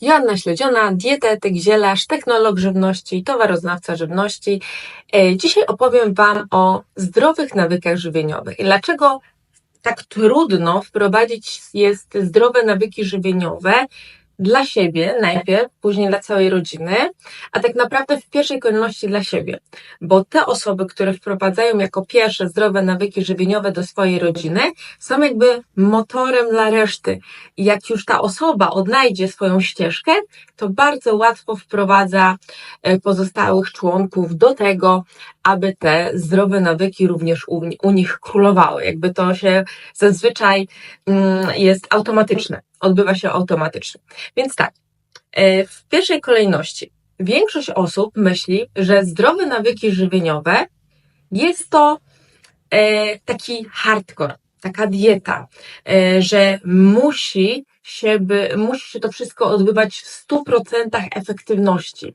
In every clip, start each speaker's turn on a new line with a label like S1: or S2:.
S1: Joanna Śledziona, dietetyk, zielarz, technolog żywności towaroznawca żywności. E, Dzisiaj opowiem Wam o zdrowych nawykach żywieniowych. I dlaczego tak trudno wprowadzić jest zdrowe nawyki żywieniowe dla siebie najpierw, później dla całej rodziny, a tak naprawdę w pierwszej kolejności dla siebie. Bo te osoby, które wprowadzają jako pierwsze zdrowe nawyki żywieniowe do swojej rodziny, są jakby motorem dla reszty. I jak już ta osoba odnajdzie swoją ścieżkę, to bardzo łatwo wprowadza e, pozostałych członków do tego, aby te zdrowe nawyki również u, nich królowały. Jakby to się zazwyczaj mm, jest automatyczne, odbywa się automatycznie. Więc tak, e, w pierwszej kolejności większość osób myśli, że zdrowe nawyki żywieniowe jest to e, taki hardcore, taka dieta, e, że musi się, by, musi się to wszystko odbywać w 100% efektywności.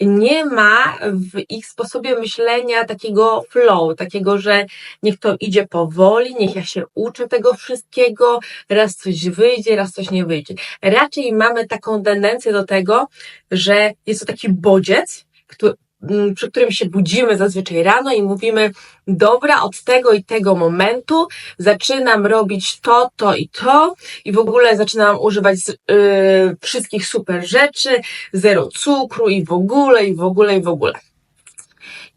S1: Nie ma w ich sposobie myślenia takiego flow, takiego, że niech to idzie powoli, niech ja się uczę tego wszystkiego, raz coś wyjdzie, raz coś nie wyjdzie. Raczej mamy taką tendencję do tego, że jest to taki bodziec, który, przy którym się budzimy zazwyczaj rano i mówimy, dobra, od tego i tego momentu zaczynam robić to, to i to i w ogóle zaczynam używać yy, wszystkich super rzeczy, zero cukru i w ogóle, i w ogóle, i w ogóle.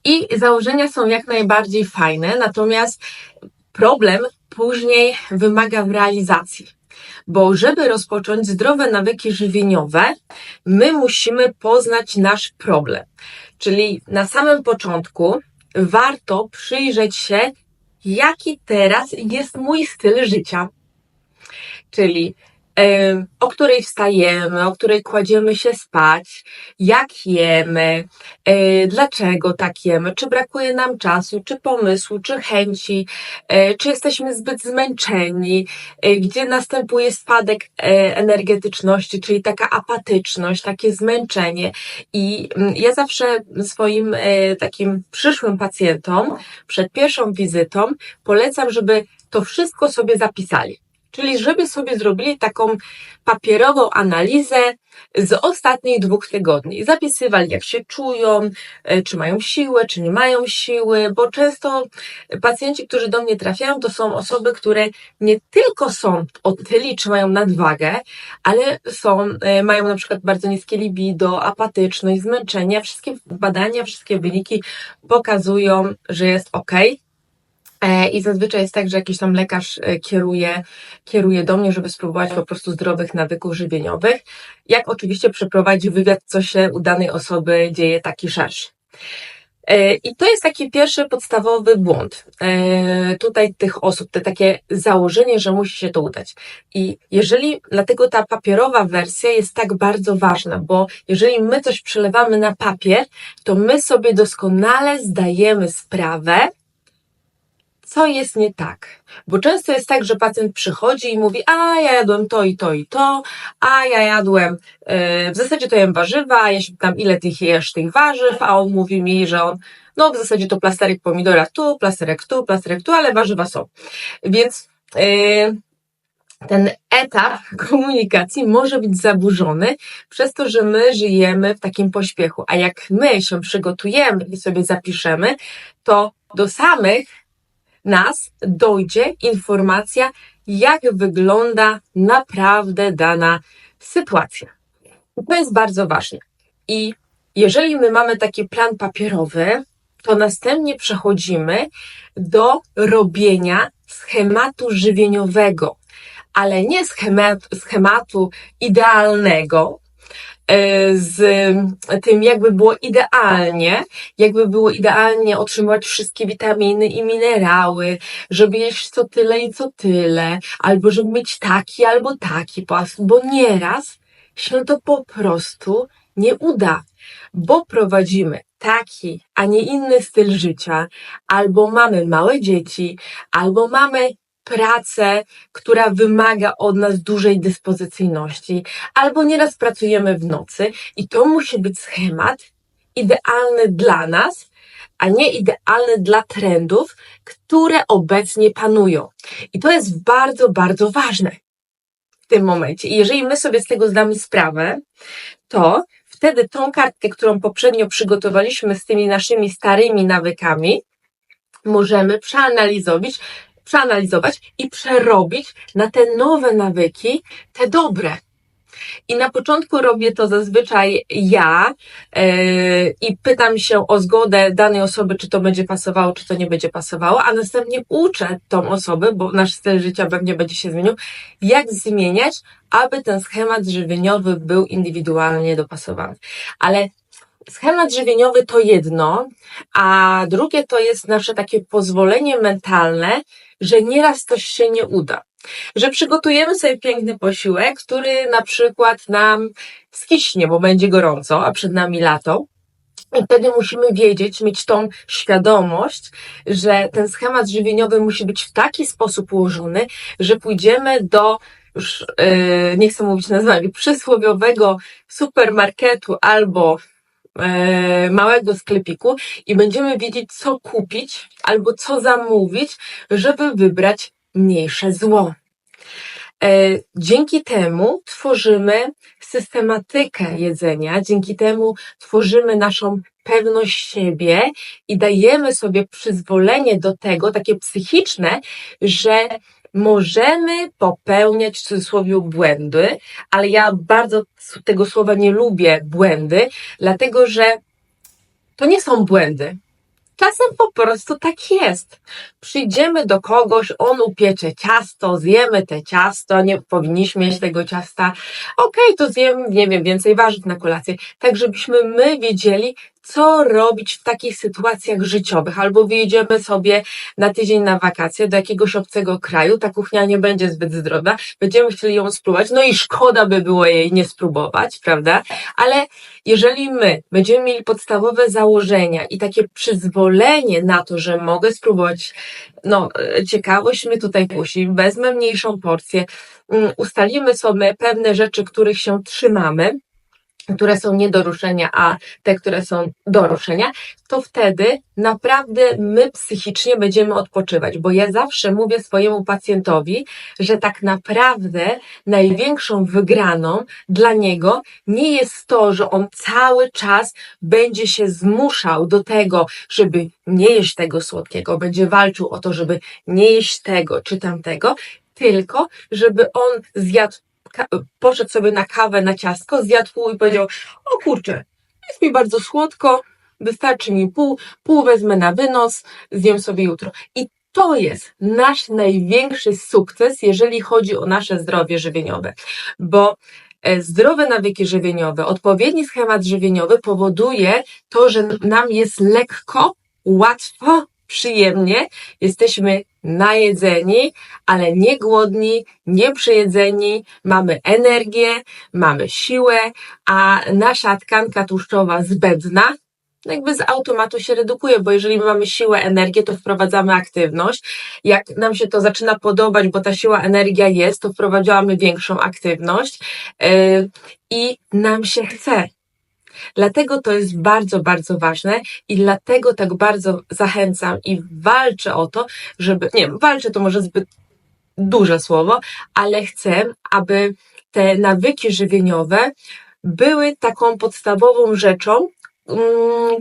S1: I założenia są jak najbardziej fajne, natomiast problem później wymaga w realizacji. Bo żeby rozpocząć zdrowe nawyki żywieniowe, my musimy poznać nasz problem. Czyli na samym początku warto przyjrzeć się, jaki teraz jest mój styl życia. Czyli o której wstajemy, o której kładziemy się spać, jak jemy, e, dlaczego tak jemy, czy brakuje nam czasu, czy pomysłu, czy chęci, e, czy jesteśmy zbyt zmęczeni, e, gdzie następuje spadek energetyczności, czyli taka apatyczność, takie zmęczenie. I mm, ja zawsze swoim takim przyszłym pacjentom przed pierwszą wizytą polecam, żeby to wszystko sobie zapisali. Czyli żeby sobie zrobili taką papierową analizę z ostatnich dwóch tygodni. Zapisywali, jak się czują, e, czy mają siłę, czy nie mają siły, bo często pacjenci, którzy do mnie trafiają, to są osoby, które nie tylko są otyli, czy mają nadwagę, ale są, e, mają na przykład bardzo niskie libido, apatyczność, zmęczenie. Wszystkie badania, wszystkie wyniki pokazują, że jest ok. E, I zazwyczaj jest tak, że jakiś tam lekarz e, kieruje, kieruje do mnie, żeby spróbować po prostu zdrowych nawyków żywieniowych. Jak oczywiście przeprowadzi wywiad, co się u danej osoby dzieje taki szerszy. E, I to jest taki pierwszy podstawowy błąd tutaj tych osób, te takie założenie, że musi się to udać. I jeżeli, dlatego ta papierowa wersja jest tak bardzo ważna, bo jeżeli my coś przelewamy na papier, to my sobie doskonale zdajemy sprawę, co jest nie tak. Bo często jest tak, że pacjent przychodzi i mówi, a ja jadłem to i to i to, a ja jadłem, yy, w zasadzie to jem warzywa, ja się pytam, ile tych jesz tych warzyw, a on mówi mi, że on, no w zasadzie to plasterek pomidora tu, plasterek tu, plasterek tu, ale warzywa są. Więc yy, ten etap komunikacji może być zaburzony przez to, że my żyjemy w takim pośpiechu. A jak my się przygotujemy i sobie zapiszemy, to do samych nas dojdzie informacja, jak wygląda naprawdę dana sytuacja. To jest bardzo ważne. I jeżeli my mamy taki plan papierowy, to następnie przechodzimy do robienia schematu żywieniowego, ale nie schematu, schematu idealnego, z tym, jakby było idealnie, jakby było idealnie otrzymywać wszystkie witaminy i minerały, żeby jeść co tyle i co tyle, albo żeby mieć taki albo taki pas, bo nieraz się to po prostu nie uda, bo prowadzimy taki, a nie inny styl życia, albo mamy małe dzieci, albo mamy pracę, która wymaga od nas dużej dyspozycyjności, albo nieraz pracujemy w nocy i to musi być schemat idealny dla nas, a nie idealny dla trendów, które obecnie panują. I to jest bardzo, bardzo ważne. W tym momencie. I jeżeli my sobie z tego zdamy sprawę, to wtedy tą kartkę, którą poprzednio przygotowaliśmy z tymi naszymi starymi nawykami, możemy przeanalizować, przeanalizować i przerobić na te nowe nawyki, te dobre. I na początku robię to zazwyczaj ja yy, i pytam się o zgodę danej osoby, czy to będzie pasowało, czy to nie będzie pasowało, a następnie uczę tą osobę, bo nasz styl życia pewnie będzie się zmienił, jak zmieniać, aby ten schemat żywieniowy był indywidualnie dopasowany. Ale schemat żywieniowy to jedno, a drugie to jest nasze takie pozwolenie mentalne, że nieraz coś się nie uda. Że przygotujemy sobie piękny posiłek, który na przykład nam skiśnie, bo będzie gorąco, a przed nami lato. I wtedy musimy wiedzieć, mieć tą świadomość, że ten schemat żywieniowy musi być w taki sposób ułożony, że pójdziemy do już yy, nie chcę mówić nazwami, przysłowiowego supermarketu albo małego sklepiku i będziemy wiedzieć, co kupić albo co zamówić, żeby wybrać mniejsze zło. E, dzięki temu tworzymy systematykę jedzenia, dzięki temu tworzymy naszą pewność siebie i dajemy sobie przyzwolenie do tego, takie psychiczne, że możemy popełniać w cudzysłowie błędy, ale ja bardzo tego słowa nie lubię błędy, dlatego że to nie są błędy. Czasem po prostu tak jest. Przyjdziemy do kogoś, on upiecze ciasto, zjemy te ciasto, nie powinniśmy jeść tego ciasta. Okej, okay, to zjemy, nie wiem, więcej warzyw na kolację. Tak, żebyśmy my wiedzieli, co robić w takich sytuacjach życiowych, albo wyjedziemy sobie na tydzień na wakacje do jakiegoś obcego kraju, ta kuchnia nie będzie zbyt zdrowa, będziemy chcieli ją spróbować, no i szkoda by było jej nie spróbować, prawda? Ale jeżeli my będziemy mieli podstawowe założenia i takie przyzwolenie na to, że mogę spróbować, no, ciekawość mnie tutaj kusi, wezmę mniejszą porcję, mm, ustalimy sobie pewne rzeczy, których się trzymamy, które są nie do ruszenia, a te, które są do ruszenia, to wtedy naprawdę my psychicznie będziemy odpoczywać, bo ja zawsze mówię swojemu pacjentowi, że tak naprawdę największą wygraną dla niego nie jest to, że on cały czas będzie się zmuszał do tego, żeby nie jeść tego słodkiego, będzie walczył o to, żeby nie jeść tego czy tamtego, tylko żeby on zjadł poszedł sobie na kawę, na ciastko, zjadł i powiedział, o kurczę, jest mi bardzo słodko, wystarczy mi pół, pół wezmę na wynos, zjem sobie jutro. I to jest nasz największy sukces, jeżeli chodzi o nasze zdrowie żywieniowe, bo e, zdrowe nawyki żywieniowe, odpowiedni schemat żywieniowy powoduje to, że nam jest lekko, łatwo, przyjemnie, jesteśmy najedzeni, ale nie głodni, nie przejedzeni, mamy energię, mamy siłę, a nasza tkanka tłuszczowa zbędna jakby z automatu się redukuje, bo jeżeli mamy siłę, energię, to wprowadzamy aktywność. Jak nam się to zaczyna podobać, bo ta siła, energia jest, to wprowadzamy większą aktywność yy, i nam się chce. Dlatego to jest bardzo, bardzo ważne i dlatego tak bardzo zachęcam i walczę o to, żeby, nie, walczę to może zbyt duże słowo, ale chcę, aby te nawyki żywieniowe były taką podstawową rzeczą, mm,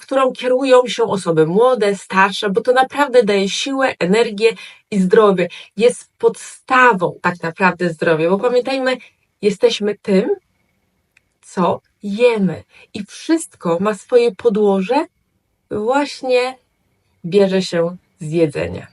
S1: którą kierują się osoby młode, starsze, bo to naprawdę daje siłę, energię i zdrowie. Jest podstawą tak naprawdę zdrowia, bo pamiętajmy, jesteśmy tym, co jemy. I wszystko ma swoje podłoże, właśnie bierze się z jedzenia.